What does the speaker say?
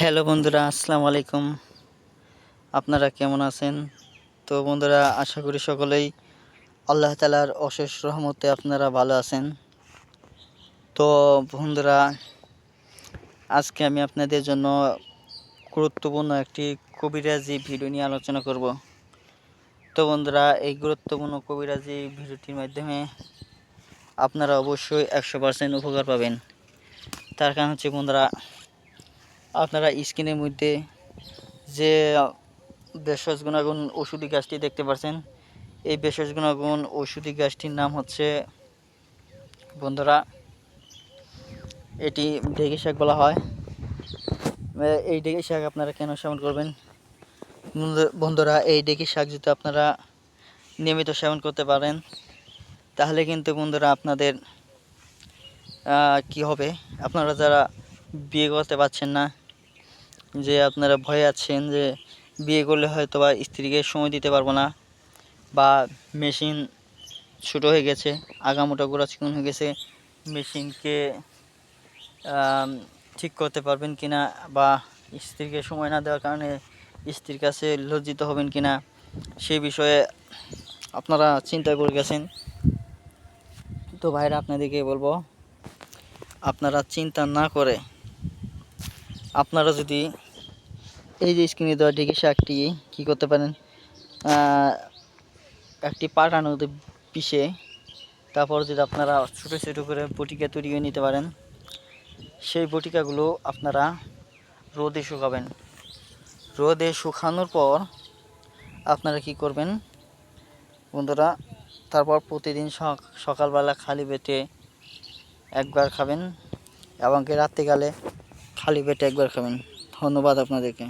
Hello বন্ধুরা, আসসালামু আলাইকুম। আপনারা কেমন আছেন? তো বন্ধুরা, আশা করি সকলেই আল্লাহ তালার অশেষ রহমতে আপনারা ভালো আছেন। তো বন্ধুরা, আজকে আমি আপনাদের জন্য গুরুত্বপূর্ণ একটি কবিরাজি ভিডিও নিয়ে আলোচনা করব। তো বন্ধুরা, এই গুরুত্বপূর্ণ কবিরাজি ভিডিওটির মাধ্যমে আপনারা অবশ্যই একশো পার্সেন্ট উপকার পাবেন। তার কারণ হচ্ছে বন্ধুরা আপনারা স্ক্রিনের মধ্যে যে ভেষজ গুণাগুণ ওষুধি গাছটি দেখতে পাচ্ছেন এই ভেষজ গুণাগুণ ওষুধি গাছটির নাম হচ্ছে, বন্ধুরা, এটি ডেগে শাক বলা হয়। এই ডেগে শাক আপনারা কেন সেবন করবেন? বন্ধু- বন্ধুরা, এই ডেগে শাক যদি আপনারা নিয়মিত সেবন করতে পারেন, তাহলে কিন্তু বন্ধুরা আপনাদের কি হবে? আপনারা যারা বিয়ে করতে পারছেন না যে আপনারা ভয়ে আছেন যে বিয়ে করলে হয়তো বা স্ত্রীকে সময় দিতে পারব না বা মেশিন ছোটো হয়ে গেছে, আগামোটা গোড়া চিকন হয়ে গেছে, মেশিনকে ঠিক করতে পারবেন কি না বা স্ত্রীকে সময় না দেওয়ার কারণে স্ত্রীর কাছে লজ্জিত হবেন কি না সেই বিষয়ে আপনারা চিন্তা করে গেছেন। তো ভাইরা, আপনাদেরকে বলব, আপনারা চিন্তা না করে আপনারা যদি এই যে স্ক্রিনে দেওয়া ডিগি শাকটি কী করতে পারেন? একটি পাটানোতে পিষে তারপর যদি আপনারা ছোটো ছোটো করে বটিকা তৈরি করে নিতে পারেন, সেই বটিকাগুলো আপনারা রোদে শুকাবেন। রোদে শুকানোর পর আপনারা কি করবেন বন্ধুরা, তারপর প্রতিদিন সক- সকালবেলা খালি পেটে একবার খাবেন এবং কি রাত্রিকালে খালি পেটে একবার খাবেন। ধন্যবাদ আপনাদেরকে।